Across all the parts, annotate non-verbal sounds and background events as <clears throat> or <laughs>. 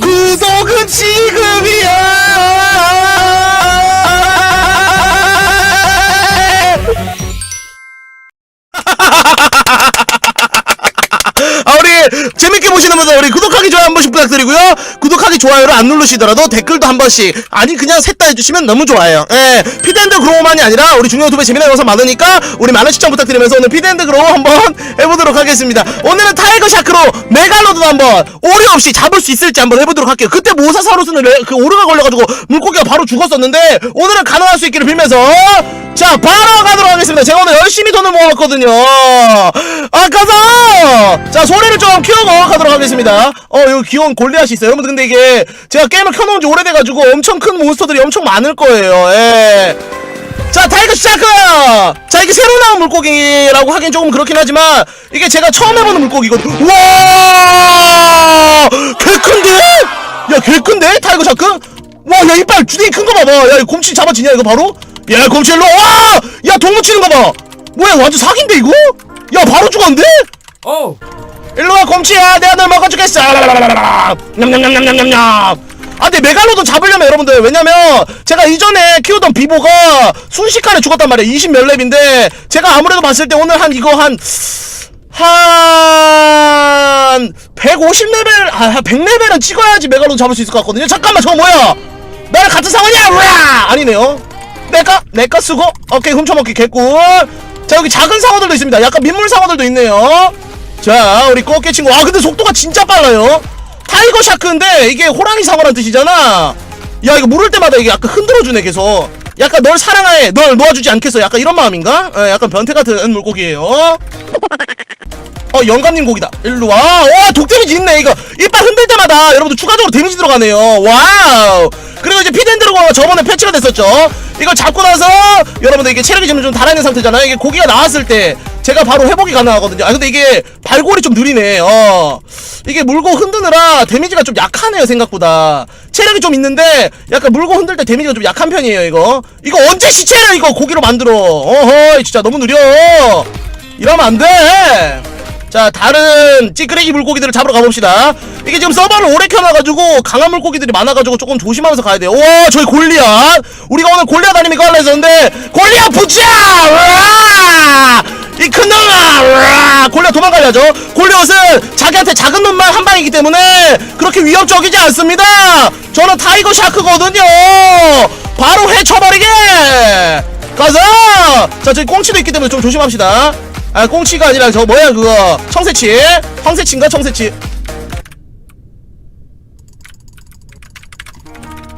구독은 지금이 구독하기 좋아요 한 번씩 부탁드리고요. 구독하기 좋아요를 안 누르시더라도 댓글도 한 번씩 아니 그냥 셋 다 해주시면 너무 좋아요. 예 피드앤드 그로우만이 아니라 우리 중요 유튜브에 재미난 영상 많으니까 우리 많은 시청 부탁드리면서 오늘 피드앤드 그로우 한번 <laughs> 해보도록 하겠습니다. 오늘은 타이거 샤크로 메갈로돈 한번 오류 없이 잡을 수 있을지 한번 해보도록 할게요. 그때 모사사우루스는 레- 그 오류가 걸려가지고 물고기가 바로 죽었었는데 오늘은 가능할 수 있기를 빌면서 자 바로 가도록 하겠습니다. 제가 오늘 열심히 돈을 모았거든요. 아 가자 자 소리를 좀 키우고 가도록 하겠습니다 어 여기 귀여운 골리앗이 있어요? 여러분들 근데 이게 제가 게임을 켜놓은 지 오래돼가지고 엄청 큰 몬스터들이 엄청 많을 거예요. 예. 자 타이거 시작크 자 이게 새로 나온 물고기라고 하긴 조금 그렇긴 하지만 이게 제가 처음 해보는 물고기거든. 와! 개큰데? 야 개큰데? 타이거 샤크? 와야 이빨 주둥이 큰 거 봐봐. 야 이거 곰치 잡아지냐 이거 바로? 야 곰치 일로 와야 동무 치는 거봐. 뭐야 완전 사기인데 이거? 야 바로 죽었는데? 어. 일로와 곰치야. 내가 널 먹어주겠어. 냠냠냠냠냠냠냠. 아 근데 메갈로돈 잡으려면 여러분들 왜냐면 제가 이전에 키우던 비보가 순식간에 죽었단 말이에요. 20몇 렙인데 제가 아무래도 봤을 때 오늘 한 이거 한한 150레벨 아, 한 100레벨은 찍어야지 메갈로돈 잡을 수 있을 것 같거든요. 잠깐만 저거 뭐야? 나랑 같은 상황이야! 으아! 아니네요. 내가 내가 쓰고 오케이 훔쳐먹기 개꿀. 자 여기 작은 상어들도 있습니다. 약간 민물 상어들도 있네요 자 우리 꽃게 친구. 아 근데 속도가 진짜 빨라요. 타이거 샤크인데 이게 호랑이 상어란 뜻이잖아. 야 이거 물을 때마다 이게 약간 흔들어주네 계속. 약간 널 사랑해. 널 놓아주지 않겠어. 약간 이런 마음인가? 예, 약간 변태 같은 물고기예요. 어 영감님 고기다. 일로와. 와 독데미지 있네 이거. 이빨 흔들 때마다 여러분들 추가적으로 데미지 들어가네요. 와우. 그리고 이제 피덴드로가 저번에 패치가 됐었죠. 이걸 잡고 나서 여러분들 이게 체력이 지금 좀 달아있는 상태잖아요. 이게 고기가 나왔을 때 제가 바로 회복이 가능하거든요. 아 근데 이게 발골이 좀 느리네. 어. 이게 물고 흔드느라 데미지가 좀 약하네요 생각보다. 체력이 좀 있는데 약간 물고 흔들 때 데미지가 좀 약한 편이에요 이거. 이거 언제 시체를 이거 고기로 만들어. 어허 진짜 너무 느려. 이러면 안돼. 자 다른 찌끄레기 물고기들을 잡으러 가봅시다. 이게 지금 서버를 오래 켜놔가지고 강한 물고기들이 많아가지고 조금 조심하면서 가야 돼요. 와 저기 골리앗. 우리가 오늘 골리앗 아닙니까? 하려 했었는데 골리앗 부자 이 큰 놈아! 골리앗 도망가야죠. 골리앗은 자기한테 작은 놈만 한 방이기 때문에 그렇게 위협적이지 않습니다. 저는 타이거 샤크거든요. 바로 해쳐버리게! 가자! 자 저기 꽁치도 있기 때문에 좀 조심합시다. 아 꽁치가 아니라 저 뭐야 그거? 청새치? 황새치인가 청새치?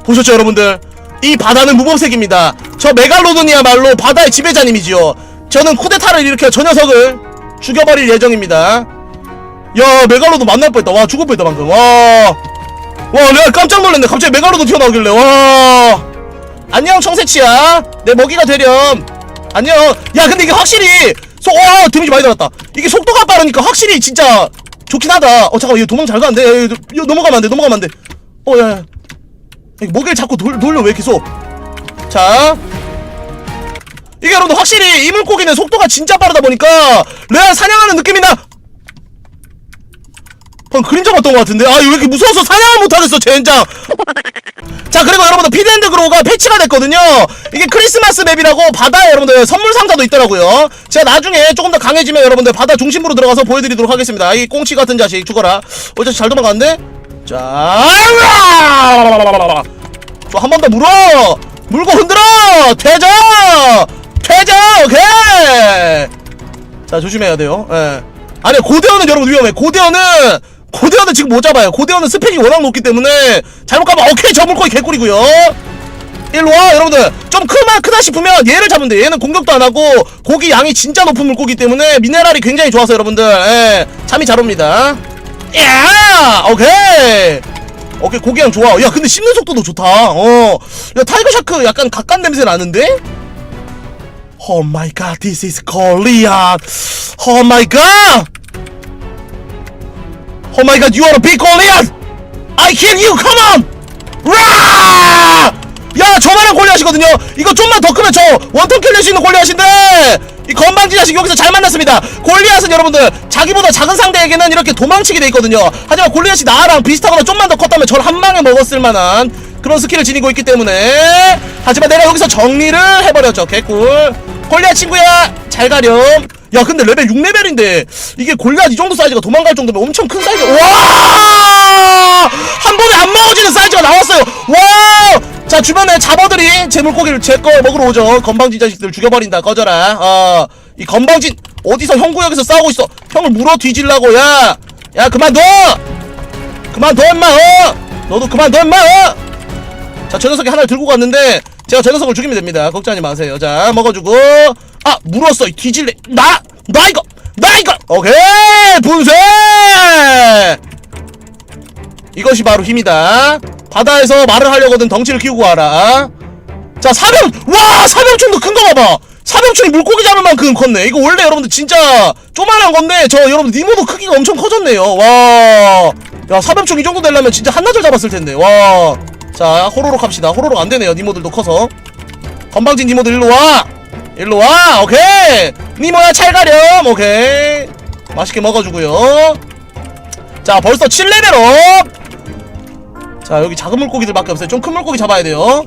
보셨죠 여러분들? 이 바다는 무법색입니다. 저 메갈로돈이야말로 바다의 지배자님이지요 저는 쿠데타를 일으켜 저 녀석을 죽여버릴 예정입니다. 야 메갈로돈 만날 뻔했다. 와 죽을 뻔했다 방금. 와와 내가 깜짝 놀랐네. 갑자기 메갈로돈 튀어나오길래. 와. 안녕 청새치야. 내 먹이가 되렴. 안녕. 야 근데 이게 확실히 소, 와 데미지 많이 들었다. 이게 속도가 빠르니까 확실히 진짜 좋긴 하다. 어 잠깐만 얘 도망 잘 가는데? 야, 야, 야, 넘어가면 안돼 넘어가면 안돼. 어야. 먹이를 자꾸 돌, 돌려 왜 계속? 자 이게 여러분들 확실히 이 물고기는 속도가 진짜 빠르다 보니까 레알 사냥하는 느낌이 나. 방금 그림자 봤던 것 같은데? 아 왜 이렇게 무서워서 사냥을 못하겠어 젠장! <laughs> 자 그리고 여러분들 피드앤드 그로우가 패치가 됐거든요. 이게 크리스마스 맵이라고 바다에 여러분들 선물 상자도 있더라고요. 제가 나중에 조금 더 강해지면 여러분들 바다 중심부로 들어가서 보여드리도록 하겠습니다. 이 꽁치 같은 자식 죽어라. 어 자식 잘 도망가는데? 자한번 더 물어! 물고 흔들어! 퇴저 퇴저 오케이! 자 조심해야 돼요. 예. 아니 고대어는 여러분 위험해. 고대어는 고대어는 지금 못 잡아요. 고대어는 스펙이 워낙 높기 때문에 잘못 가면 오케이 저 물고기 개꿀이고요. 일로 와 여러분들. 좀 크면 크다 싶으면 얘를 잡으면 돼. 얘는 공격도 안 하고 고기 양이 진짜 높은 물고기 때문에 미네랄이 굉장히 좋아서 여러분들. 예, 잠이 잘 옵니다. 야! 오케이! 오케이 고기 양 좋아. 야 근데 씹는 속도도 좋다. 어 야 타이거 샤크 약간 각간 냄새 나는데 Oh my god, this is Korean. Oh my god. Oh my god, you are a big Korean. I kill you. Come on. 라! 야, 저만한 골리앗이거든요. 이거 좀만 더 크면 저 원턴 킬릴 수 있는 골리앗인데 이 건방지 자식 여기서 잘 만났습니다. 골리앗은 여러분들 자기보다 작은 상대에게는 이렇게 도망치게 돼 있거든요. 하지만 골리앗이 나랑 비슷하거나 좀만 더 컸다면 저를 한 방에 먹었을 만한 그런 스킬을 지니고 있기 때문에 하지만 내가 여기서 정리를 해버렸죠. 개꿀. 골리앗 친구야 잘 가렴. 야 근데 레벨 6레벨인데 이게 골리앗 이 정도 사이즈가 도망갈 정도면 엄청 큰 사이즈. 와! 한 번에 안 먹어지는 사이즈가 나왔어요. 와! 자 주변에 잡어들이 제 물고기를 제 거 먹으러 오죠. 건방진 자식들 죽여버린다. 꺼져라. 어, 이 건방진 어디서 형 구역에서 싸우고 있어. 형을 물어 뒤질라고 야. 야 그만 둬. 그만 둬 임마. 어. 너도 그만 둬 임마. 어. 자, 저 녀석이 하나를 들고 갔는데 제가 저 녀석을 죽이면 됩니다. 걱정하지 마세요. 자, 먹어주고 아, 물었어. 이 뒤질래. 나, 나 이거, 나 이거. 오케이, 분쇄. 이것이 바로 힘이다. 바다에서 말을 하려거든 덩치를 키우고 와라. 자, 사병, 와, 사병충도 큰 거 봐봐. 사병충이 물고기 잡을 만큼 컸네. 이거 원래 여러분들 진짜 조만한 건데 저 여러분들 니모도 크기가 엄청 커졌네요. 와, 야, 사병충 이 정도 되려면 진짜 한나절 잡았을 텐데. 와, 자, 호로록 합시다. 호로록 안 되네요. 니모들도 커서. 건방진 니모들 일로 와. 일로 와. 오케이. 니모야 잘 가렴. 오케이. 맛있게 먹어주고요. 자, 벌써 7레벨 업. 자, 여기 작은 물고기들 밖에 없어요. 좀 큰 물고기 잡아야 돼요.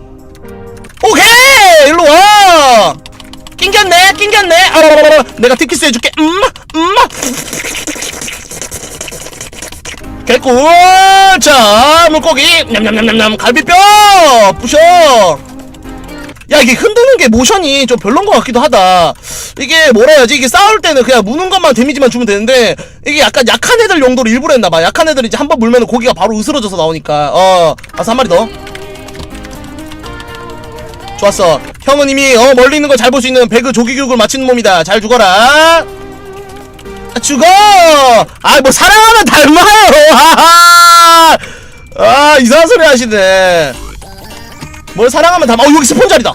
오케이! 일로 와! 낑겼네, 낑겼네. 아, 내가 티키스 해줄게. 음, 음. 개꿀! 자, 물고기. 냠냠냠냠냠. 갈비뼈! 부셔! 야, 이게 흔드는 게 모션이 좀 별론 것 같기도 하다. 이게 뭐라 해야지? 이게 싸울 때는 그냥 무는 것만 데미지만 주면 되는데, 이게 약간 약한 애들 용도로 일부러 했나봐. 약한 애들 이제 한 번 물면 고기가 바로 으스러져서 나오니까. 어, 아서 한 마리 더. 좋았어. 형은 이미 어 멀리 있는 걸 잘 볼 수 있는 배그 조기 교육을 마치는 몸이다. 잘 죽어라. 아, 죽어. 아, 뭐 사랑하면 닮아요. 하하. 아, 이상한 소리 하시네. 뭘 사랑하면 닮아. 어, 여기 스폰 자리다.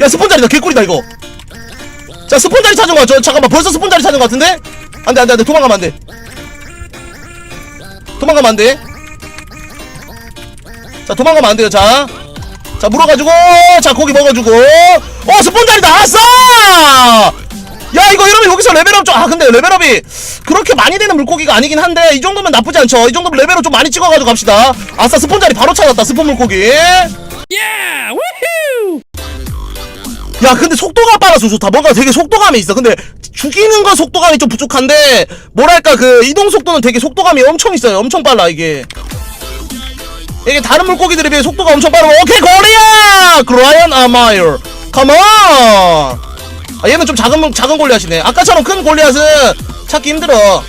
야, 스폰 자리다. 개꿀이다 이거. 자, 스폰 자리 찾은 거 같죠? 잠깐만, 벌써 스폰 자리 찾은 거 같은데? 안 돼, 안 돼, 안 돼. 도망가면 안 돼. 도망가면 안 돼. 자 도망가면 안 돼요 자. 자 물어가지고 자 고기 먹어주고 어 스폰 자리 나왔어 야 이거 이러면 여기서 레벨업 좀아 근데 레벨업이 그렇게 많이 되는 물고기가 아니긴 한데 이 정도면 나쁘지 않죠. 이 정도면 레벨업 좀 많이 찍어가지고 갑시다. 아싸 스폰 자리 바로 찾았다 스폰 물고기. 야 근데 속도가 빨라서 좋다 뭔가 되게 속도감이 있어. 근데 죽이는 건 속도감이 좀 부족한데 뭐랄까 그 이동 속도는 되게 속도감이 엄청 있어요. 엄청 빨라 이게. 이게 다른 물고기들에 비해 속도가 엄청 빠르고 오케이 고리야 그라이언 아마일 컴온 아 얘는 좀 작은 물- 작은 골리앗이네. 아까처럼 큰 골리앗은 찾기 힘들어.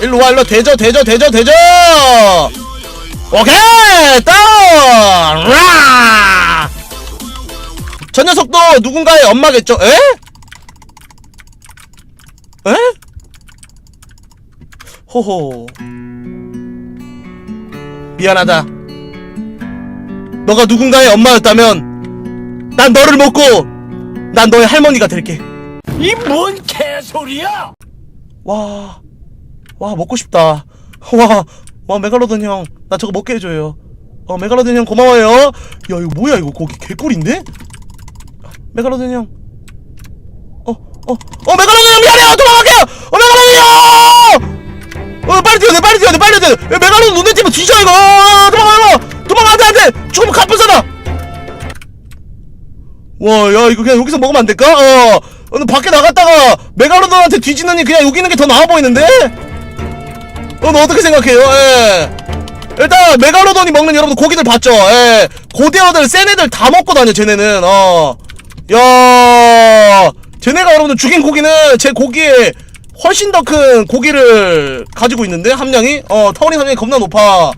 일로 와 일로 대저 대저 대저 대저! 오케이! 다운! 라! 저 녀석도 누군가의 엄마겠죠? 에? 에? 호호. 미안하다. 너가 누군가의 엄마였다면 난 너를 먹고 난 너의 할머니가 될게. 이 뭔 개소리야! 와, 와 먹고 싶다. 와, 와 메갈로돈 형, 나 저거 먹게 해줘요. 어 메갈로돈 형 고마워요. 야 이거 뭐야 이거 고기 개꿀인데? 메갈로돈 형. 어, 어, 어 메갈로돈 형 미안해요. 도망갈게요. 어 메갈로돈 형. 어 빨리 뛰어야 돼, 빨리 뛰어야 돼, 빨리 뛰어야 메갈로돈 눈에 띄면 뒤져 이거. 어, 도망가, 도망가, 안돼 안돼. 죽으면 갑분싸다. 와, 야, 이거 그냥 여기서 먹으면 안 될까? 어, 오늘 밖에 나갔다가 메갈로돈한테 뒤지느니 그냥 여기 있는 게 더 나아 보이는데? 어, 너 어떻게 생각해요? 예. 일단 메갈로돈이 먹는 여러분 고기들 봤죠? 예. 고대어들, 센 애들 다 먹고 다녀, 쟤네는. 어. 야, 쟤네가 여러분들 죽인 고기는 제 고기에 훨씬 더 큰 고기를 가지고 있는데 함량이 어 타워링 함량이 겁나 높아.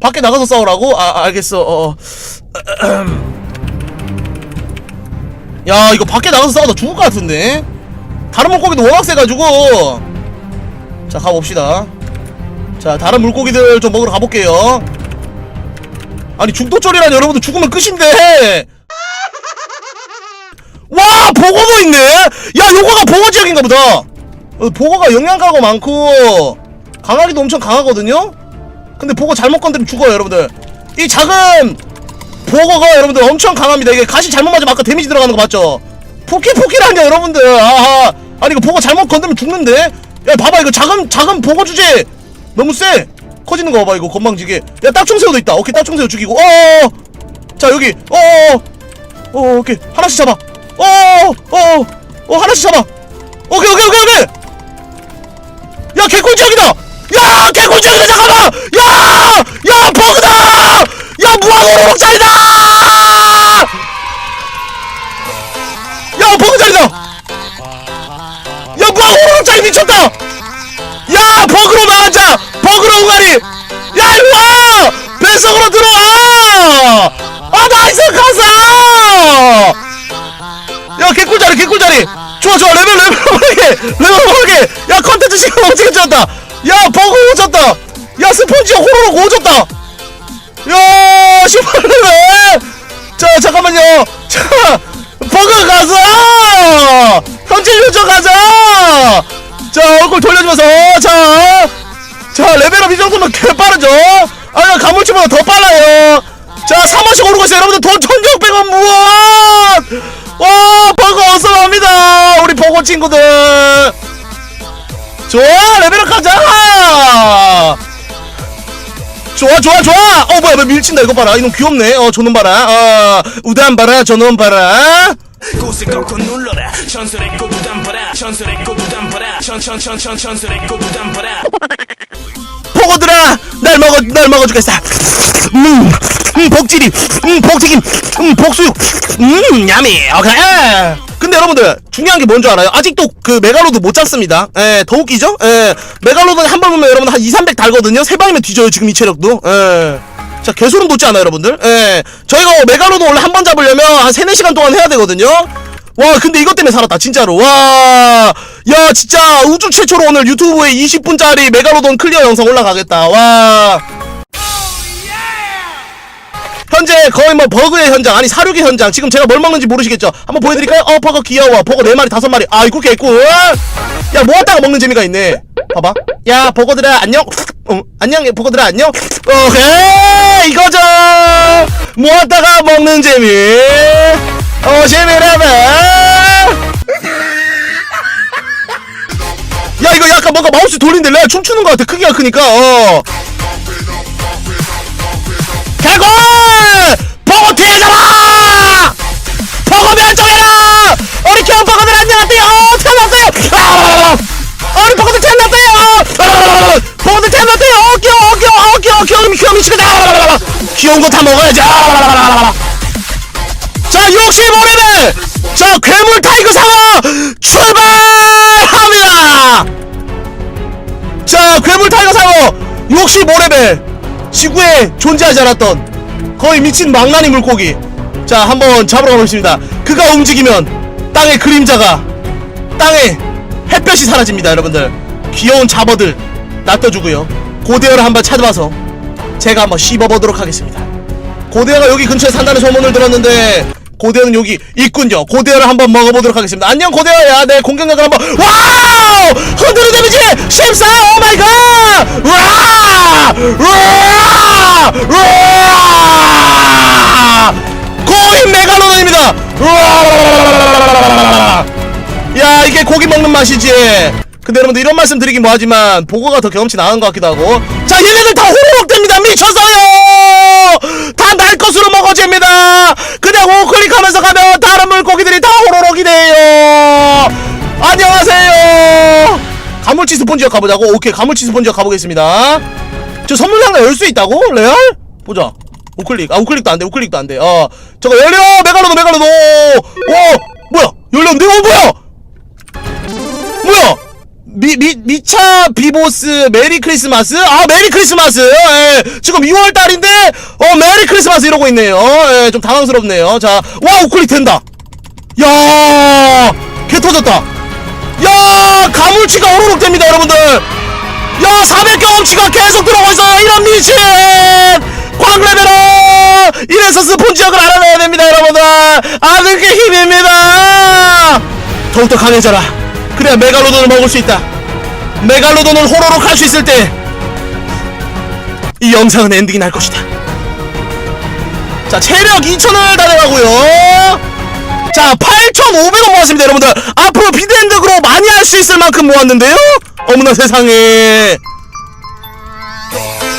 밖에 나가서 싸우라고? 아 알겠어. 어. <clears throat> 어. 야 이거 밖에 나가서 싸우다 죽을 것 같은데? 다른 물고기도 워낙 세가지고. 자 가봅시다. 자 다른 물고기들 좀 먹으러 가볼게요. 아니 중도쫄이란 여러분들 죽으면 끝인데. 와 보고도 있네? 야 요거가 보고 지역인가 보다. 어, 보고가 영양가가 많고 강하기도 엄청 강하거든요? 근데 보고 잘못 건드리면 죽어요 여러분들. 이 작은 보거가 여러분들 엄청 강합니다. 이게 가시 잘못 맞으면 아까 데미지 들어가는 거 맞죠? 포키 포키라뇨 여러분들. 아하. 아니 이거 보고 잘못 건드면 죽는데? 야 봐봐 이거 작은 작은 보고 주제. 너무 세. 커지는 거 봐봐 이거 건방지게. 야 딱총새우도 있다. 오케이 딱총새우 죽이고. 어어 자 여기. 어어. 어 오케이. 하나씩 잡아. 어어어. 어, 하나씩 잡아. 오케이 오케이 오케이 오케이. 야 개꿀지역이다. 야 개꿀지역이다. 잠깐만 야야 버그다 야 짜리다! 야 짜리다! 야 무한오로록 짜리 미쳤다! 야 버그로 나가자! 버그로 우가리! 야 일로와! 뱃속으로 들어와! 아 나이스 가자 야 개꿀자리 개꿀자리! 좋아 좋아 레벨 레벨 오르게 레벨 오르게! 야 컨텐츠 시간 엄청 좋았다? 야 버그 오졌다! 야 스폰지 호로록 오졌다 야 18레벨 자 잠깐만요. 자 버그 가자! 현질 요정 가자! 자 얼굴 돌려주면서 자 자 레벨업 이 정도면 개빠르죠? 아 가물치보다 더 빨라요. 자 3원씩 오르고 있어요. 여러분들 돈 1600원 무엇 와 버거 어서 갑니다. 우리 버거 친구들. 좋아 레벨업 가자 좋아 좋아 좋아! 어 뭐야 뭐 밀친다 이거 봐라. 이놈 귀엽네. 어 저놈 봐라. 어 우단 봐라 저놈 봐라. 곳을 꺾고 눌러라. 전설의 꼬부담 봐라. 전설의 꼬부담 봐라. 천천천천 전설의 꼬부담 봐라 보고들아 날 먹어 날 먹어주겠어. 음, 음 복지리 음 복튀김 음 복수육 음 야미. 오케이. 근데 여러분들 중요한 게 뭔지 알아요? 아직도 그 메갈로드 못 잡습니다. 예더 웃기죠? 예. 메갈로드 한 번 보면 여러분 한 2, 300 달거든요? 세 방이면 뒤져요 지금 이 체력도. 예. 자, 개소름 돋지 않아요, 여러분들? 예. 저희가 메갈로드 원래 한 번 잡으려면 한 3, 4시간 동안 해야 되거든요? 와, 근데 이것 때문에 살았다, 진짜로. 와, 야, 진짜 우주 최초로 오늘 유튜브에 20분짜리 메갈로돈 클리어 영상 올라가겠다. 와. 현재 거의 뭐 버그의 현장, 아니 사륙의 현장. 지금 제가 뭘 먹는지 모르시겠죠? 한번 보여드릴까요? 어, 버거 귀여워. 버거 4마리, 5마리. 아이고, 개꿀. 야, 모았다가 먹는 재미가 있네. 봐봐. 야, 버거들아, 안녕. 어, 안녕, 버거들아, 안녕. 오케이, 이거죠. 모았다가 먹는 재미. 어, 재미라봐. 야, 이거 약간 뭔가 마우스 돌린데 내가 춤추는 것 같아. 크기가 크니까, 어. 개굴! 버거 뒤에잖아! 버거 면정해라! 우리 귀여운 버거들 안녕하세요! 태어났어요! 아! 우리 버거들 태어났어요! 버거들 태어났어요! 어, 귀여워, 어, 어, 귀여워, 귀여워, 귀여워, 미치겠다! 귀여운 거 다 먹어야지! 자, 65레벨! 자, 괴물 타이거 상어! 출발합니다! 자, 괴물 타이거 상어 65레벨 지구에 존재하지 않았던 거의 미친 망나니 물고기 자 한번 잡으러 가보겠습니다 그가 움직이면 땅의 그림자가 땅에 햇볕이 사라집니다 여러분들 귀여운 잡어들 놔둬주고요 고대어를 한번 찾아와서 제가 한번 씹어보도록 하겠습니다 고대어가 여기 근처에 산다는 소문을 들었는데 고대어는 여기 있군요. 고대어를 한번 먹어보도록 하겠습니다. 안녕 고대어야 내 공격력을 한번. 와우! 흔드는 데미지! 14 오 마이 갓! 와! 우와! 우와! 고인 메갈로돈입니다. 우와! 야 이게 고기 먹는 맛이지. 근데 여러분들 이런 말씀 드리긴 뭐하지만 보고가 더 경험치 나은 것 같기도 하고. 자 얘네들 다 호로록 됩니다. 미쳤어요 다 날 것으로 먹어집니다. 그냥 우클릭하면서 가면 다른 물고기들이 다 호로록이 돼요. 안녕하세요. 가물치 스폰지역 가보자고. 오케이 가물치 스폰지역 가보겠습니다. 저 선물 상자 열 수 있다고? 레알? 보자. 우클릭. 아 우클릭도 안돼 우클릭도 안돼. 어 저거 열려! 메갈로도 메갈로도 오 뭐야? 열렸는데? 어 뭐야? 뭐야 미, 미, 미차 비보스 메리 크리스마스? 아 메리 크리스마스! 예, 지금 2월달인데 어 메리 크리스마스 이러고 있네요. 예, 좀 당황스럽네요. 자 와 우클릭 된다. 야 개 터졌다. 야 가물치가 오르륵 됩니다 여러분들. 야 400 경험치가 계속 들어오고 있어요. 이런 미친! 광레벨러 이래서 스폰지역을 알아내야 됩니다 여러분들. 아는 게 힘입니다. 더욱더 강해져라 그래야 메갈로돈을 먹을 수 있다. 메갈로돈을 호로록 할 수 있을 때 이 영상은 엔딩이 날 것이다. 자 체력 2000을 달려가고요. 자 8,500원 모았습니다 여러분들. 앞으로 비드핸드그로 많이 할 수 있을 만큼 모았는데요. 어머나 세상에.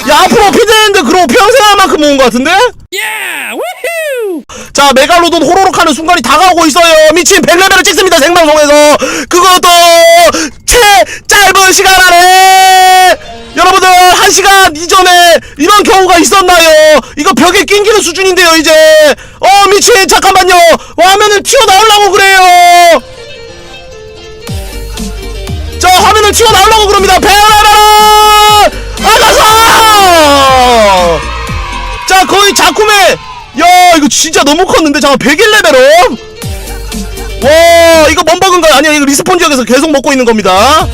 야 앞으로 피드핸드그로 평생 할 만큼 모은 것 같은데 자 메갈로돈 호로록 하는 순간이 다가오고 있어요. 미친 100레벨을 찍습니다 생방송에서. 그것도 최 짧은 시간 안에! 여러분들 한 시간 이전에 이런 경우가 있었나요? 이거 벽에 낑기는 수준인데요 이제. 어 미친 잠깐만요. 화면을 튀어나오려고 그래요. 자 화면을 튀어나오려고 그럽니다. 배열하라 알아서! 자 거의 자쿠메 야 이거 진짜 너무 컸는데? 잠깐 101레벨업? 와 이거 뭔버그인가요 아니야 이거 리스폰 지역에서 계속 먹고 있는 겁니다.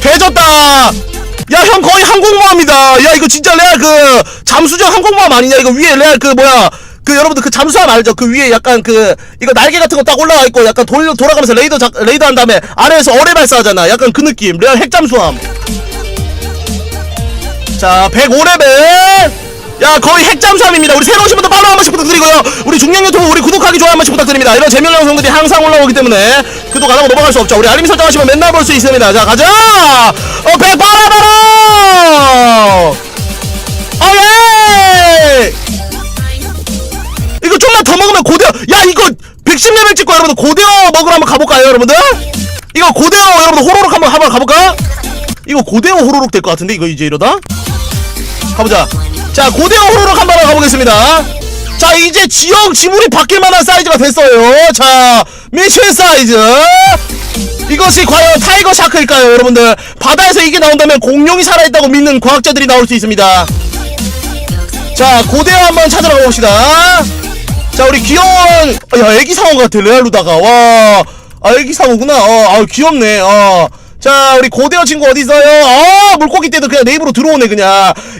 돼졌다! 야 형 거의 항공모함이다. 야 이거 진짜 레알 그 잠수정 항공모함 아니냐? 이거 위에 레알 그 뭐야? 그 여러분들 그 잠수함 알죠? 그 위에 약간 그 이거 날개 같은 거 딱 올라가 있고 약간 돌 돌아가면서 레이더 작, 레이더 한 다음에 아래에서 어뢰 발사하잖아. 약간 그 느낌. 레알 핵잠수함. 자 105레벨 야 거의 핵잠수함입니다. 우리 새로 오신 분들 팔로우 한 번씩 부탁드리고요. 우리 중량 유튜브 우리 구독하기 좋아요 한 번씩 부탁드립니다. 이런 재미있는 영상들이 항상 올라오기 때문에 구독 안 하고 넘어갈 수 없죠. 우리 알림 설정하시면 맨날 볼 수 있습니다. 자 가자! 어100 바라바라 어예! 이거 좀만 더 먹으면 고대어. 야 이거 110레벨 찍고 여러분들 고대어 먹으러 한번 가볼까요 여러분들? 이거 고대어 여러분들 호로록 한번 한번 가볼까? 이거 고대어 호로록 될 것 같은데? 이거 이제 이러다? 가보자 자 고대어 호로록 한번 가보겠습니다. 자 이제 지역 지물이 바뀔 만한 사이즈가 됐어요. 자 미친 사이즈. 이것이 과연 타이거 샤크일까요 여러분들? 바다에서 이게 나온다면 공룡이 살아있다고 믿는 과학자들이 나올 수 있습니다. 자 고대어 한번 찾으러 가봅시다. 자 우리 귀여운 어, 야 애기 상어 같아 레알루다가? 와 아, 애기 상어구나. 어, 아 귀엽네. 어. 자 우리 고대어 친구 어디 있어요? 어 물고기 떼도 그냥 내 입으로 들어오네 그냥.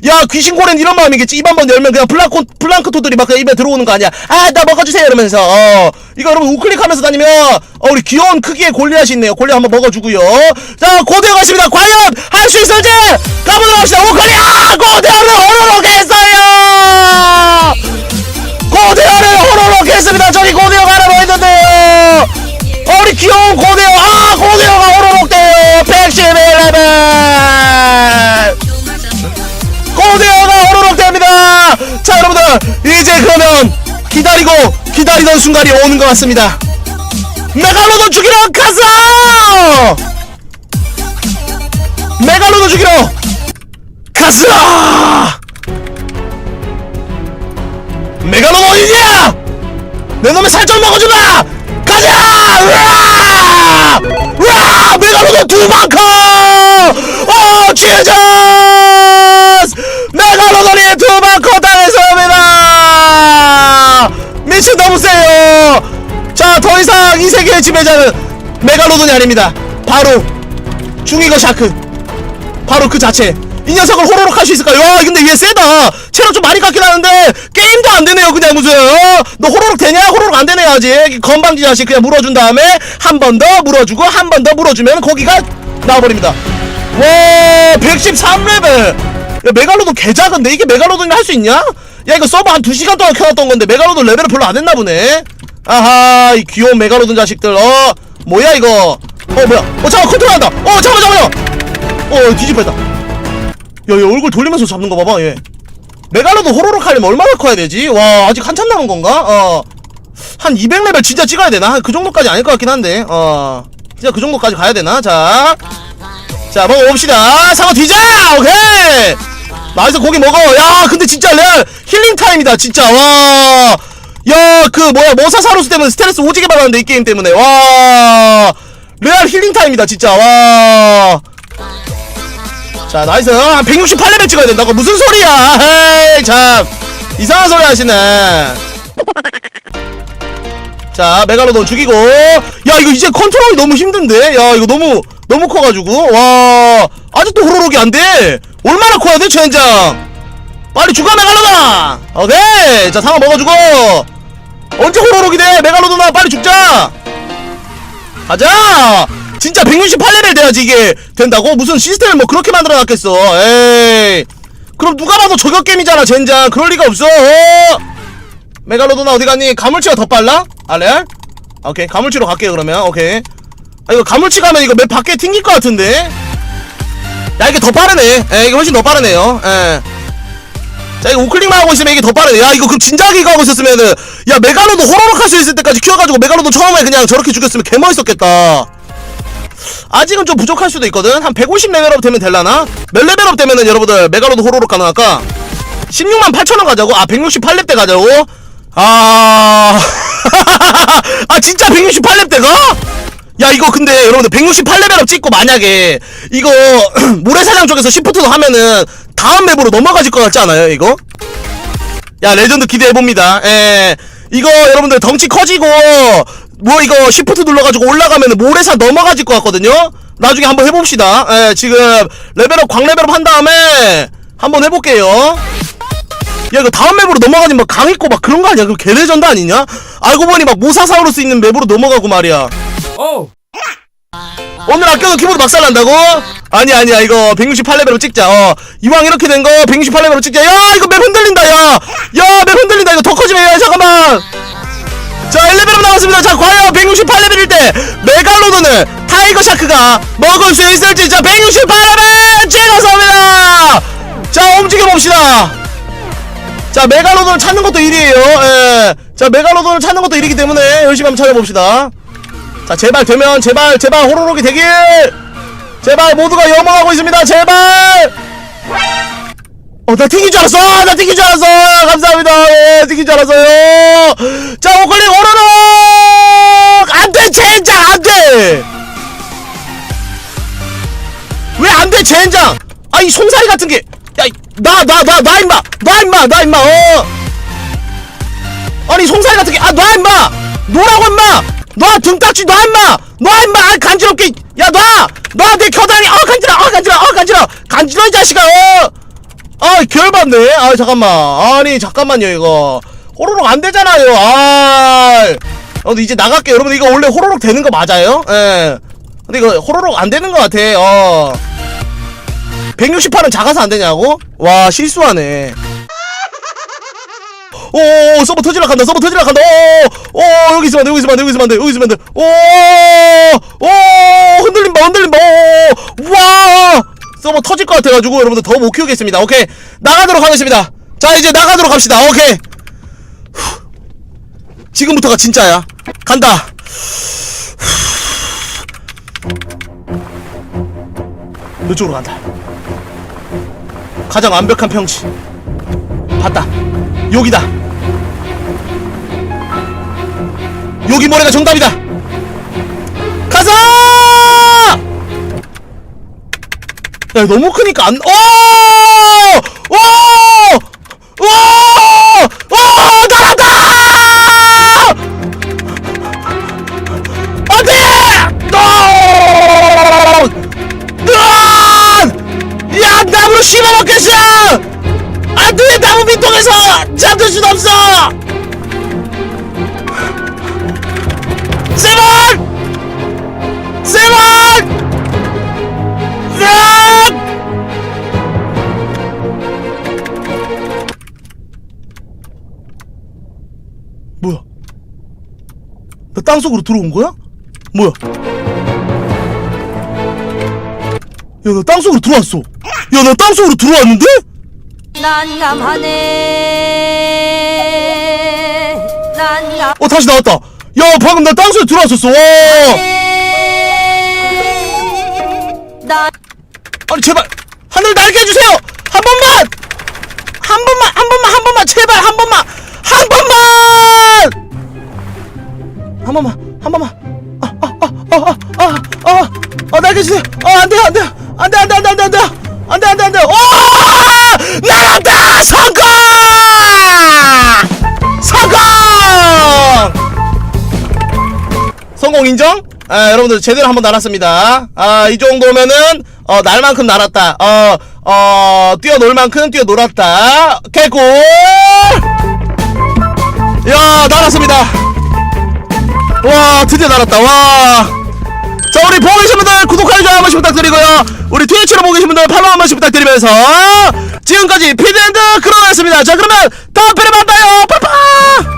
야 귀신고래는 이런 마음이겠지. 입 한번 열면 그냥 플랑코, 플랑크톤들이 막 그냥 입에 들어오는 거 아니야? 아 나 먹어주세요 이러면서. 어. 이거 여러분 우클릭하면서 다니면 어 우리 귀여운 크기의 골리앗이 있네요. 골리앗 한번 먹어주고요. 자 고대어 갔습니다. 과연 할 수 있을지? 가보도록 합시다. 우클릭! 아 고대어를 오르륵 했어요! 고대어를 호로록 했습니다. 저기 고대어가 하나 더 있는데요. 어, 우리 귀여운 고대어 이제 그러면 기다리고 기다리던 순간이 오는 것 같습니다. 메갈로돈 죽이러 가자 메갈로돈 죽이러 가자 메갈로돈 어디냐 내 놈의 살좀 먹어주마! 가자! 으아! 으아! 메갈로돈 두방 커! 어 지저스 메갈로돈이 두방 커 당했습니다 미친 너무 세요 자 더 이상 이 세계의 지배자는 메갈로돈이 아닙니다 바로 중이거 샤크 바로 그 자체 이 녀석을 호로록 할 수 있을까요? 와 근데 얘 세다 체력 좀 많이 깎긴 하는데 게임도 안 되네요 그냥 무슨 어? 너 호로록 되냐? 호로록 안 되네 아직 건방지 자식 그냥 물어준 다음에 한 번 더 물어주고 한 번 더 물어주면 거기가 나와버립니다 와 113레벨 야 메갈로돈 개작은데 이게 메갈로돈이 할 수 있냐? 야 이거 서버 한 2시간 동안 켜놨던 건데 메갈로돈 레벨을 별로 안 했나 보네. 아하 이 귀여운 메갈로돈 자식들. 어 뭐야 이거? 어 뭐야? 어 잠깐 컨트롤한다. 어 잠깐만 잠깐만요. 어 뒤집어 했다. 야얘 얼굴 돌리면서 잡는 거 봐봐 얘. 메갈로돈 호로록 하려면 얼마나 커야 되지? 와 아직 한참 남은 건가? 어 한 200레벨 진짜 찍어야 되나? 한 그 정도까지 아닐 것 같긴 한데. 어. 진짜 그 정도까지 가야 되나? 자. 자 먹어봅시다. 상어 뒤져! 오케이 나이스 고기 먹어. 야 근데 진짜 레알 힐링 타임이다 진짜. 와. 야 그 뭐야 모사사루스 때문에 스트레스 오지게 받았는데 이 게임 때문에. 와. 레알 힐링 타임이다 진짜. 와. 자 나이스. 한 168레벨 찍어야 된다고. 무슨 소리야. 헤이 참. 이상한 소리 하시네. 자 메갈로돈 죽이고. 야 이거 이제 컨트롤이 너무 힘든데? 야 이거 너무 너무 커가지고. 와. 아직도 호로록이 안돼 얼마나 커야 돼 젠장? 빨리 죽어 메갈로돈 오케이 자 상어 먹어주고. 언제 호로록이 돼? 메갈로돈아 빨리 죽자! 가자! 진짜 168레벨 돼야지 이게 된다고? 무슨 시스템을 뭐 그렇게 만들어놨겠어? 에이. 그럼 누가 봐도 저격 게임이잖아 젠장. 그럴 리가 없어. 어? 메갈로돈아 어디 갔니? 가물치가 더 빨라? 알레알? 오케이 가물치로 갈게요 그러면. 오케이. 아 이거 가물치 가면 이거 맵 밖에 튕길 것 같은데 야 이게 더 빠르네 예 이게 훨씬 더 빠르네요 예. 자 이거 우클릭만 하고 있으면 이게 더 빠르네 야 이거 그럼 진작에 이거 하고 있었으면은 야 메갈로도 호로록 할 수 있을 때까지 키워가지고 메갈로도 처음에 그냥 저렇게 죽였으면 개멋있었겠다 아직은 좀 부족할 수도 있거든 한 150 레벨업 되면 될라나? 몇 레벨업 되면은 여러분들 메갈로도 호로록 가능할까? 16만 8천원 가자고? 아 168렙 때 가자고? 아... <laughs> 아 진짜 168렙 때 가? 야 이거 근데 여러분들 168레벨업 찍고 만약에 이거 <clears throat> 모래사장 쪽에서 시프트도 하면은 다음 맵으로 넘어가질 것 같지 않아요 이거? 야 레전드 기대해봅니다 예 이거 여러분들 덩치 커지고 뭐 이거 시프트 눌러가지고 올라가면은 모래사 넘어가질 것 같거든요 나중에 한번 해봅시다 예 지금 레벨업 광레벨업 한 다음에 한번 해볼게요 야 이거 다음 맵으로 넘어가니 막 강있고 막 그런 거 아니야? 그 개레전드 아니냐? 알고 보니 막 모사사우루스 있는 맵으로 넘어가고 말이야 오늘 아껴도 키보드 막살난다고? 아니 아니야. 이거 168레벨로 찍자. 어. 이왕 이렇게 된 거 168레벨로 찍자. 야 이거 맵 흔들린다 야야맵 흔들린다. 이거 더 커지면 야 잠깐만. 자 1레벨업 나왔습니다. 자 과연 168레벨일 때 메갈로돈을 타이거 샤크가 먹을 수 있을지. 자 168레벨 찍어서입니다. 자 움직여봅시다. 자 메갈로돈을 찾는 것도 일이에요. 예. 자 메갈로돈을 찾는 것도 일이기 때문에 열심히 한번 찾아봅시다 자 제발 되면 제발 제발 호로록이 되길! 제발 모두가 염원하고 있습니다 제발! 어나 튕긴 줄 알았어! 아, 나 튕긴 줄 알았어! 감사합니다. 예 튕긴 줄 알았어요. 자 오클릭 호로록! 안돼 젠장! 안돼! 왜 안돼 젠장? 아이 송사리 같은 게 야 나 나 나 나 임마! 나 임마! 나 임마! 어! 아니 송사리 같은 게! 아놔 임마! 놓으라고 임마 놔 등딱지 놔 임마! 놔 임마! 아 간지럽게 야놔놔내 겨다리 어 간지러 어 간지러 어 간지러! 간지러 이 자식아 어아 결받네. 아 잠깐만. 아니 잠깐만요 이거. 호로록 안 되잖아요. 아. 어, 근데 이제 나갈게요. 여러분 이거 원래 호로록 되는 거 맞아요? 예. 근데 이거 호로록 안 되는 거 같아. 어. 168은 작아서 안 되냐고? 와 실수하네 오 서버 터지러 간다 서버 터지러 간다. 오오 여기 있으면 안돼 여기 있으면 안돼 여기 있으면 안돼 여기 있으면 안 돼 오오 흔들림 봐 흔들림 봐와. 서버 터질 것 같아가지고 여러분들 더 못 키우겠습니다. 오케이. 나가도록 하겠습니다. 자 이제 나가도록 합시다. 오케이. 후. 지금부터가 진짜야. 간다. 이쪽으로 간다. 가장 완벽한 평지. 봤다 여기다 여기 모래가 정답이다 가자 야 너무 크니까 안 어! 오! 오! 오! 오! 날았다! 안돼! 씹어먹겠어! 안돼 나무 밑동에서 잠들 순 없어! 세발! 세발! 으악! 뭐야? 나 땅속으로 들어온 거야? 뭐야? 야, 나 땅속으로 들어왔어. 야, 나 땅속으로 들어왔는데? 난감하네 난감 어, 다시 나왔다. 야, 방금 나 땅속에 들어왔었어. 와. 난 아니, 제발. 하늘 날게 해주세요. 한 번만. 한 번만, 한 번만, 한 번만. 제발, 한 번만. 한 번만. 한 번만, 한 번만. 아, 아, 아, 아, 아, 아, 아, 날게 해주세요. 아, 안 돼, 안 돼. 안 돼, 안 돼, 안 돼, 안 돼, 안 돼. 안 돼, 인정? 아, 여러분들 제대로 한번 날았습니다. 아, 이 정도면은 어, 날만큼 날았다. 어, 어, 뛰어놀 만큼 뛰어놀았다. 개꿀! 야, 날았습니다. 와, 드디어 날았다. 와. 자, 우리 보고 계신 분들 구독하기 좋아요 한 번씩 부탁드리고요. 우리 트위치로 보고 계신 분들 팔로우 한 번씩 부탁드리면서 지금까지 피드앤드 크로였습니다. 자, 그러면 다음 편에 만나요. 빠빠!